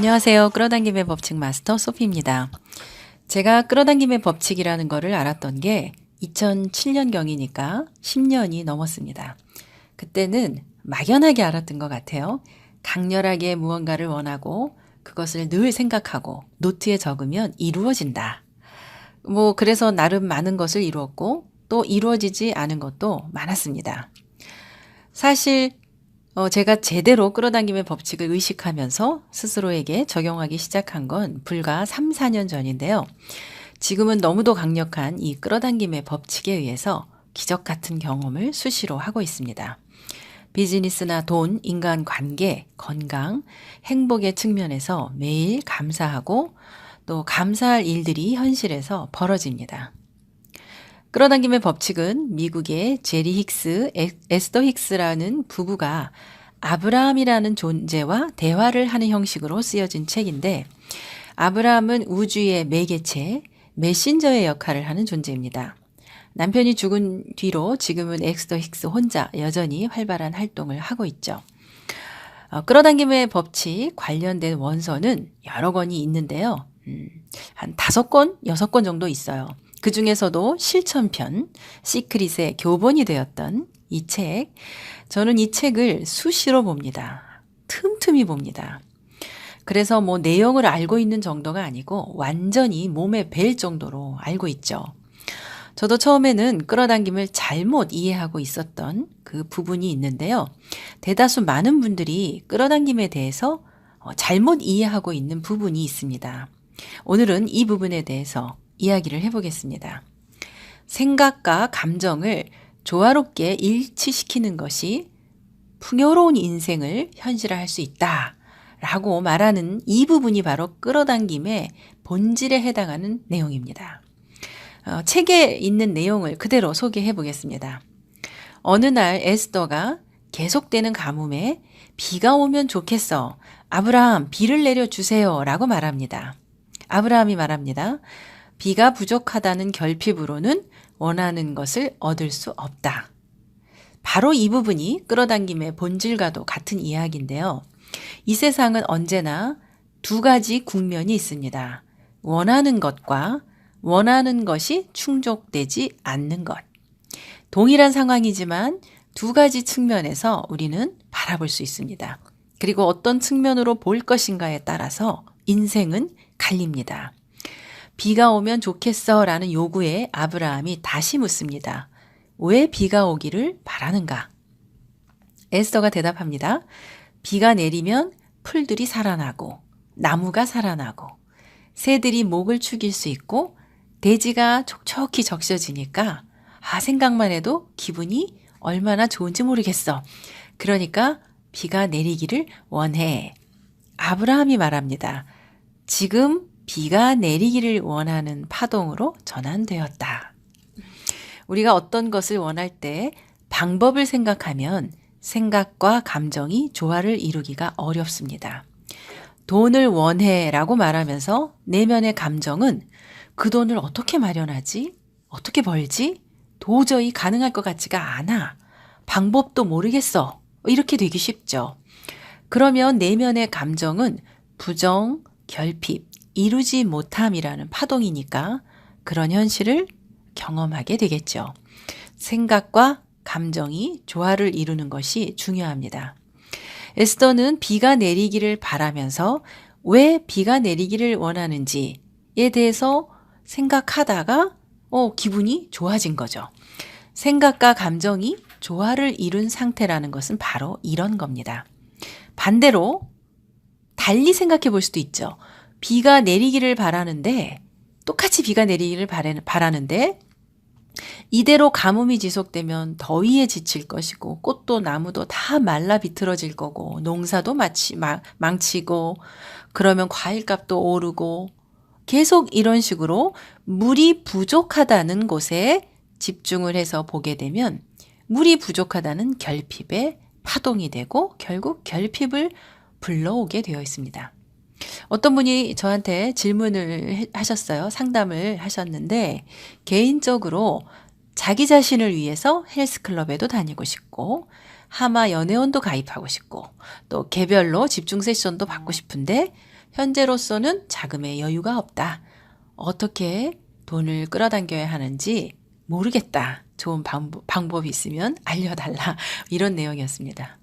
안녕하세요. 끌어당김의 법칙 마스터 소피입니다. 제가 끌어당김의 법칙이라는 거를 알았던 게 2007년경이니까 10년이 넘었습니다. 그때는 막연하게 알았던 것 같아요. 강렬하게 무언가를 원하고 그것을 늘 생각하고 노트에 적으면 이루어진다. 뭐, 그래서 나름 많은 것을 이루었고 또 이루어지지 않은 것도 많았습니다. 사실 어, 제가 제대로 끌어당김의 법칙을 의식하면서 스스로에게 적용하기 시작한 건 불과 3, 4년 전인데요. 지금은 너무도 강력한 이 끌어당김의 법칙에 의해서 기적 같은 경험을 수시로 하고 있습니다. 비즈니스나 돈, 인간 관계, 건강, 행복의 측면에서 매일 감사하고 또 감사할 일들이 현실에서 벌어집니다. 끌어당김의 법칙은 미국의 제리 힉스, 에스더 힉스라는 부부가 아브라함이라는 존재와 대화를 하는 형식으로 쓰여진 책인데 아브라함은 우주의 매개체, 메신저의 역할을 하는 존재입니다. 남편이 죽은 뒤로 지금은 엑스더 힉스 혼자 여전히 활발한 활동을 하고 있죠. 어, 끌어당김의 법칙 관련된 원서는 여러 권이 있는데요. 음, 한 다섯 권, 여섯 권 정도 있어요. 그 중에서도 실천편, 시크릿의 교본이 되었던 이 책. 저는 이 책을 수시로 봅니다. 틈틈이 봅니다. 그래서 뭐 내용을 알고 있는 정도가 아니고 완전히 몸에 뵐 정도로 알고 있죠. 저도 처음에는 끌어당김을 잘못 이해하고 있었던 그 부분이 있는데요. 대다수 많은 분들이 끌어당김에 대해서 어, 잘못 이해하고 있는 부분이 있습니다. 오늘은 이 부분에 대해서 이야기를 해보겠습니다. 생각과 감정을 조화롭게 일치시키는 것이 풍요로운 인생을 현실화할 수 있다. 라고 말하는 이 부분이 바로 끌어당김의 본질에 해당하는 내용입니다. 어, 책에 있는 내용을 그대로 소개해 보겠습니다. 어느 날 에스더가 계속되는 가뭄에 비가 오면 좋겠어. 아브라함, 비를 내려주세요. 라고 말합니다. 아브라함이 말합니다. 비가 부족하다는 결핍으로는 원하는 것을 얻을 수 없다. 바로 이 부분이 끌어당김의 본질과도 같은 이야기인데요. 이 세상은 언제나 두 가지 국면이 있습니다. 원하는 것과 원하는 것이 충족되지 않는 것. 동일한 상황이지만 두 가지 측면에서 우리는 바라볼 수 있습니다. 그리고 어떤 측면으로 볼 것인가에 따라서 인생은 갈립니다. 비가 오면 좋겠어 라는 요구에 아브라함이 다시 묻습니다. 왜 비가 오기를 바라는가? 에스더가 대답합니다. 비가 내리면 풀들이 살아나고 나무가 살아나고 새들이 목을 축일 수 있고 대지가 촉촉히 적셔지니까 아 생각만 해도 기분이 얼마나 좋은지 모르겠어. 그러니까 비가 내리기를 원해. 아브라함이 말합니다. 지금 비가 내리기를 원하는 파동으로 전환되었다. 우리가 어떤 것을 원할 때 방법을 생각하면 생각과 감정이 조화를 이루기가 어렵습니다. 돈을 원해 라고 말하면서 내면의 감정은 그 돈을 어떻게 마련하지? 어떻게 벌지? 도저히 가능할 것 같지가 않아. 방법도 모르겠어. 이렇게 되기 쉽죠. 그러면 내면의 감정은 부정, 결핍, 이루지 못함이라는 파동이니까 그런 현실을 경험하게 되겠죠. 생각과 감정이 조화를 이루는 것이 중요합니다. 에스더는 비가 내리기를 바라면서 왜 비가 내리기를 원하는지에 대해서 생각하다가 어, 기분이 좋아진 거죠. 생각과 감정이 조화를 이룬 상태라는 것은 바로 이런 겁니다. 반대로 달리 생각해 볼 수도 있죠. 비가 내리기를 바라는데 똑같이 비가 내리기를 바라는데 이대로 가뭄이 지속되면 더위에 지칠 것이고 꽃도 나무도 다 말라 비틀어질 거고 농사도 마치 망치고 그러면 과일값도 오르고 계속 이런 식으로 물이 부족하다는 곳에 집중을 해서 보게 되면 물이 부족하다는 결핍의 파동이 되고 결국 결핍을 불러오게 되어 있습니다. 어떤 분이 저한테 질문을 하셨어요. 상담을 하셨는데 개인적으로 자기 자신을 위해서 헬스클럽에도 다니고 싶고 하마 연애원도 가입하고 싶고 또 개별로 집중 세션도 받고 싶은데 현재로서는 자금의 여유가 없다. 어떻게 돈을 끌어당겨야 하는지 모르겠다. 좋은 방법, 방법이 있으면 알려달라. 이런 내용이었습니다.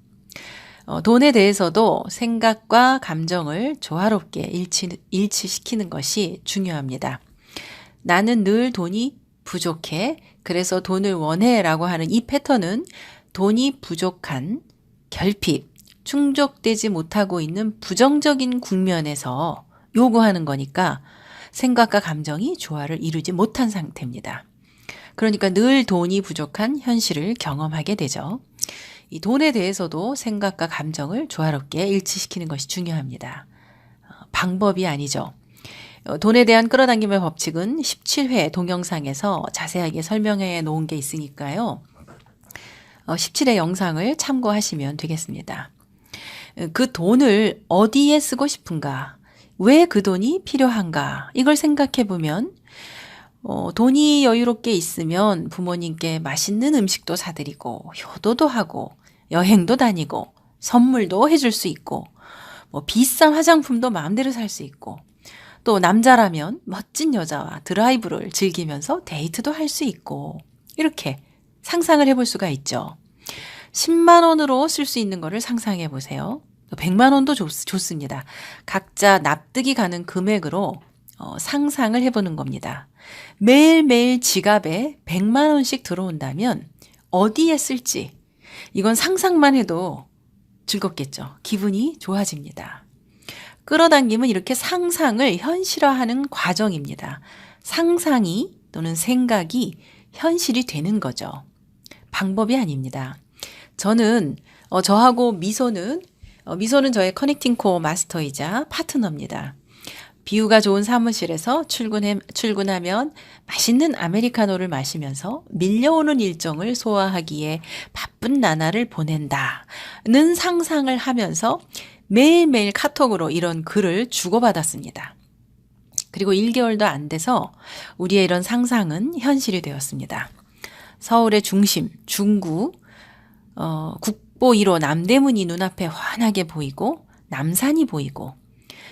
어, 돈에 대해서도 생각과 감정을 조화롭게 일치, 일치시키는 것이 중요합니다. 나는 늘 돈이 부족해. 그래서 돈을 원해. 라고 하는 이 패턴은 돈이 부족한 결핍, 충족되지 못하고 있는 부정적인 국면에서 요구하는 거니까 생각과 감정이 조화를 이루지 못한 상태입니다. 그러니까 늘 돈이 부족한 현실을 경험하게 되죠. 이 돈에 대해서도 생각과 감정을 조화롭게 일치시키는 것이 중요합니다. 어, 방법이 아니죠. 어, 돈에 대한 끌어당김의 법칙은 17회 동영상에서 자세하게 설명해 놓은 게 있으니까요. 17회 어, 영상을 참고하시면 되겠습니다. 그 돈을 어디에 쓰고 싶은가? 왜 그 돈이 필요한가? 이걸 생각해 보면 어, 돈이 여유롭게 있으면 부모님께 맛있는 음식도 사드리고, 효도도 하고, 여행도 다니고, 선물도 해줄 수 있고, 뭐 비싼 화장품도 마음대로 살 수 있고, 또 남자라면 멋진 여자와 드라이브를 즐기면서 데이트도 할 수 있고, 이렇게 상상을 해볼 수가 있죠. 10만 원으로 쓸 수 있는 거를 상상해 보세요. 100만 원도 좋, 좋습니다. 각자 납득이 가는 금액으로 어, 상상을 해보는 겁니다. 매일매일 지갑에 100만 원씩 들어온다면 어디에 쓸지 이건 상상만 해도 즐겁겠죠. 기분이 좋아집니다. 끌어당김은 이렇게 상상을 현실화하는 과정입니다. 상상이 또는 생각이 현실이 되는 거죠. 방법이 아닙니다. 저는 어, 저하고 미소는 어, 미소는 저의 커넥팅 코어 마스터이자 파트너입니다. 비유가 좋은 사무실에서 출근해, 출근하면 맛있는 아메리카노를 마시면서 밀려오는 일정을 소화하기에 바쁜 나날을 보낸다는 상상을 하면서 매일매일 카톡으로 이런 글을 주고받았습니다. 그리고 1개월도 안 돼서 우리의 이런 상상은 현실이 되었습니다. 서울의 중심, 중구, 어, 국보 1호 남대문이 눈앞에 환하게 보이고 남산이 보이고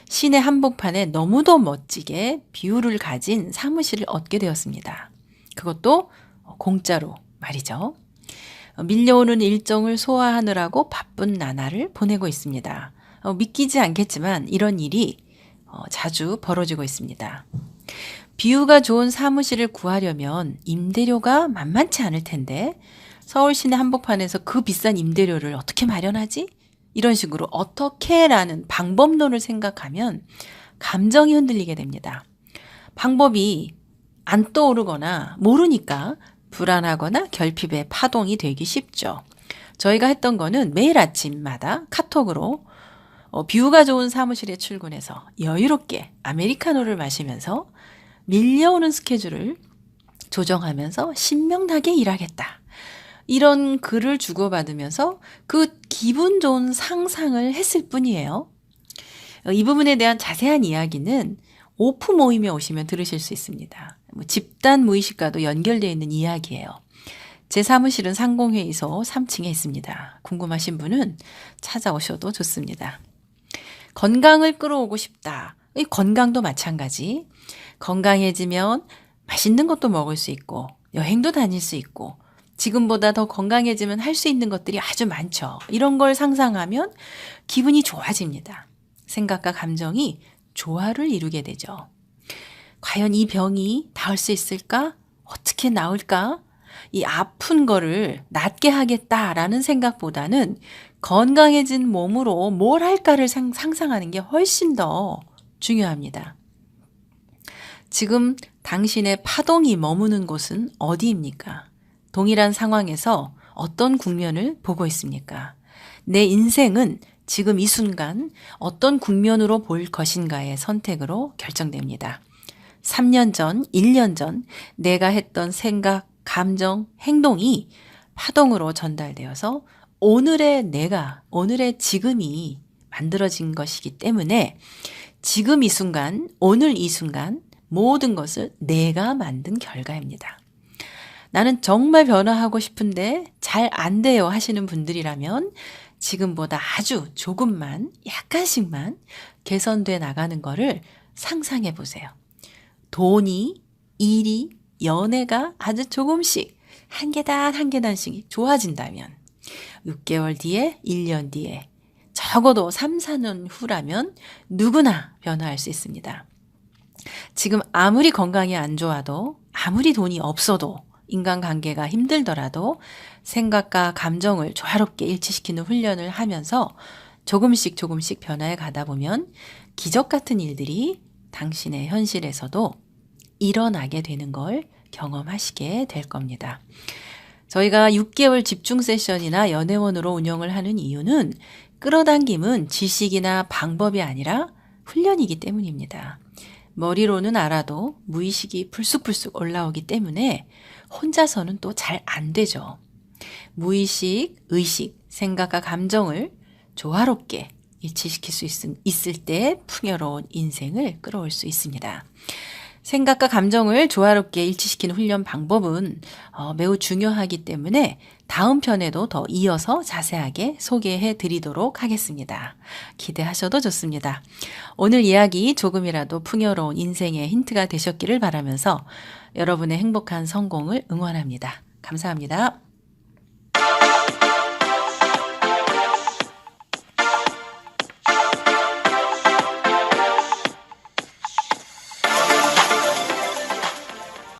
시내 한복판에 너무도 멋지게 뷰를 가진 사무실을 얻게 되었습니다. 그것도 공짜로 말이죠. 밀려오는 일정을 소화하느라고 바쁜 나날을 보내고 있습니다. 어, 믿기지 않겠지만 이런 일이 어, 자주 벌어지고 있습니다. 뷰가 좋은 사무실을 구하려면 임대료가 만만치 않을 텐데 서울 시내 한복판에서 그 비싼 임대료를 어떻게 마련하지? 이런 식으로 어떻게라는 방법론을 생각하면 감정이 흔들리게 됩니다. 방법이 안 떠오르거나 모르니까 불안하거나 결핍의 파동이 되기 쉽죠. 저희가 했던 거는 매일 아침마다 카톡으로 어, 뷰가 좋은 사무실에 출근해서 여유롭게 아메리카노를 마시면서 밀려오는 스케줄을 조정하면서 신명나게 일하겠다. 이런 글을 주고받으면서 그 기분 좋은 상상을 했을 뿐이에요. 이 부분에 대한 자세한 이야기는 오프 모임에 오시면 들으실 수 있습니다. 뭐 집단 무의식과도 연결되어 있는 이야기예요. 제 사무실은 상공회의소 3층에 있습니다. 궁금하신 분은 찾아오셔도 좋습니다. 건강을 끌어오고 싶다. 이 건강도 마찬가지. 건강해지면 맛있는 것도 먹을 수 있고, 여행도 다닐 수 있고, 지금보다 더 건강해지면 할 수 있는 것들이 아주 많죠. 이런 걸 상상하면 기분이 좋아집니다. 생각과 감정이 조화를 이루게 되죠. 과연 이 병이 나을 수 있을까? 어떻게 나을까? 이 아픈 거를 낫게 하겠다라는 생각보다는 건강해진 몸으로 뭘 할까를 상상하는 게 훨씬 더 중요합니다. 지금 당신의 파동이 머무는 곳은 어디입니까? 동일한 상황에서 어떤 국면을 보고 있습니까? 내 인생은 지금 이 순간 어떤 국면으로 볼 것인가의 선택으로 결정됩니다. 3년 전, 1년 전 내가 했던 생각, 감정, 행동이 파동으로 전달되어서 오늘의 내가, 오늘의 지금이 만들어진 것이기 때문에 지금 이 순간, 오늘 이 순간 모든 것을 내가 만든 결과입니다. 나는 정말 변화하고 싶은데 잘 안 돼요 하시는 분들이라면 지금보다 아주 조금만, 약간씩만 개선돼 나가는 거를 상상해 보세요. 돈이, 일이, 연애가 아주 조금씩 한 계단 한 계단씩 좋아진다면 6개월 뒤에, 1년 뒤에, 적어도 3, 4년 후라면 누구나 변화할 수 있습니다. 지금 아무리 건강이 안 좋아도, 아무리 돈이 없어도, 인간관계가 힘들더라도 생각과 감정을 조화롭게 일치시키는 훈련을 하면서 조금씩 조금씩 변화해 가다 보면 기적 같은 일들이 당신의 현실에서도 일어나게 되는 걸 경험하시게 될 겁니다. 저희가 6개월 집중 세션이나 연애원으로 운영을 하는 이유는 끌어당김은 지식이나 방법이 아니라 훈련이기 때문입니다. 머리로는 알아도 무의식이 불쑥불쑥 올라오기 때문에 혼자서는 또 잘 안 되죠. 무의식, 의식, 생각과 감정을 조화롭게 일치시킬 수 있, 있을 때 풍요로운 인생을 끌어올 수 있습니다. 생각과 감정을 조화롭게 일치시키는 훈련 방법은 어, 매우 중요하기 때문에 다음 편에도 더 이어서 자세하게 소개해 드리도록 하겠습니다. 기대하셔도 좋습니다. 오늘 이야기 조금이라도 풍요로운 인생의 힌트가 되셨기를 바라면서 여러분의 행복한 성공을 응원합니다. 감사합니다.